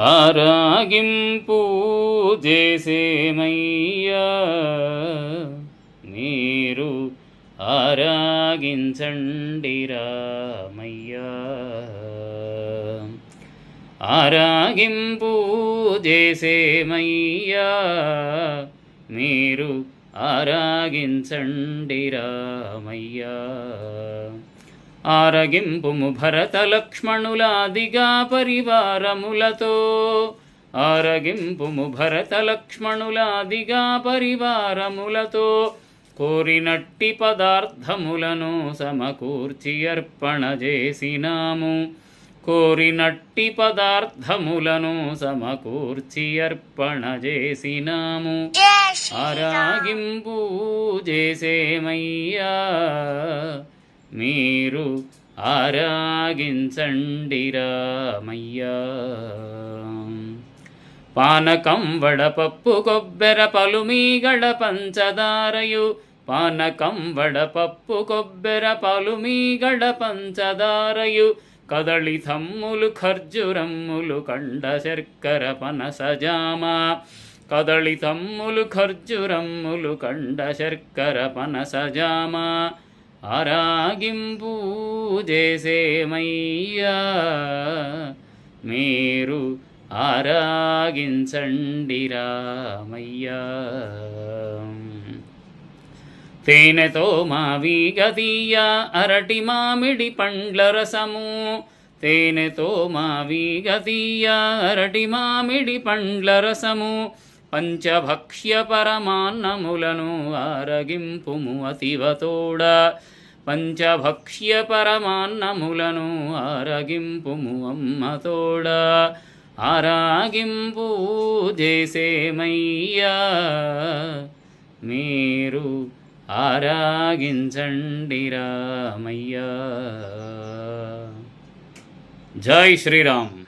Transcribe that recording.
ఆరాగింపు చేసేమయ్యా? మీరు ఆరాగించండి రామయ్యా. ఆరాగింపు చేసేమయ్యా? మీరు ఆరాగించండి రామయ్యా. ఆరగింపుము భరత లక్ష్మణులాదిగా పరివారములతో ఆరగింపుము భరత లక్ష్మణులాదిగా పరివారములతో కోరినట్టి పదార్థములను సమకూర్చి అర్పణ చేసినాము. కోరినట్టి పదార్థములను సమకూర్చి అర్పణ చేసినాము. ఆరాగింపు చేసేమయ్యా. మీరు ఆరాగించండి రామయ్యా. పానకం వడపప్పు కొబ్బెర పలుమీగడ పంచదారయు. పానకం వడపప్పు కొబ్బెర పలుమీగడ పంచదారయు. కదళి తమ్ములు ఖర్జురమ్ములు కండ శర్కర పనసజామ. కదళి తమ్ములు ఖర్జురమ్ములు కండ శర్కర పనసజామ. ఆరాగింపు చేసేమయ్యా మీరు ఆరాగించండి రామయ్యా తేనెతో మావి అరటి మామిడి పండ్ల రసము? తేనెతో మావి గదీయ అరటి మామిడి పండ్ల రసము? పంచభక్ష్య పరమాన్నములను ఆరగింపుము అతివతోడ పంచభక్ష్య పరమాన్నములను ఆరగింపుము అమ్మతోడ ఆరాగింపు చేసేమయ్యా మీరు ఆరాగించండి రామయ్యా జై శ్రీరామ్.